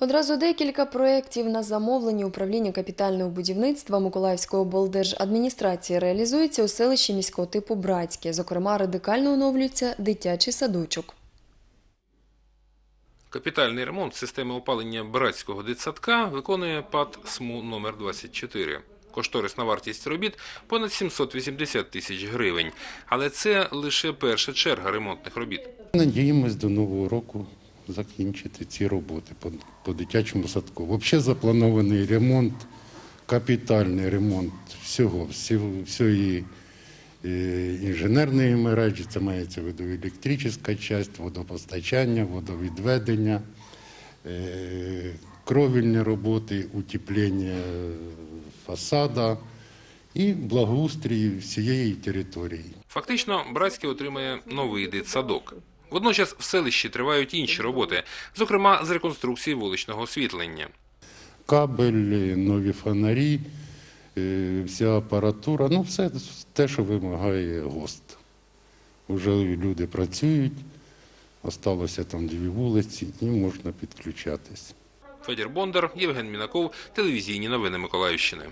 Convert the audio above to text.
Одразу декілька проєктів на замовлення управління капітального будівництва Миколаївської облдержадміністрації реалізується у селищі міського типу Братське. Зокрема, радикально оновлюється дитячий садочок. Капітальний ремонт системи опалення братського дитсадка виконує ПАТ СМУ номер 24 Кошторисна вартість робіт – понад 780 тисяч гривень. Але це лише перша черга ремонтних робіт. Надіємось до нового року закінчити ці роботи по, по дитячому садку. Взагалі запланований ремонт, капітальний ремонт всього, всієї е, інженерної мережі, це мається в виду частина, водопостачання, водовідведення, е, кровельні роботи, утеплення фасада і благоустрій всієї території. Фактично, Братське отримає новий дитсадок. Водночас в селищі тривають інші роботи, зокрема з реконструкції вуличного освітлення. кабель, нові фонарі, е, вся апаратура, ну все те, що вимагає ГОСТ. Уже люди працюють, осталося там дві вулиці і можна підключатись. Федір Бондар, Євген Мінаков, телевізійні новини Миколаївщини.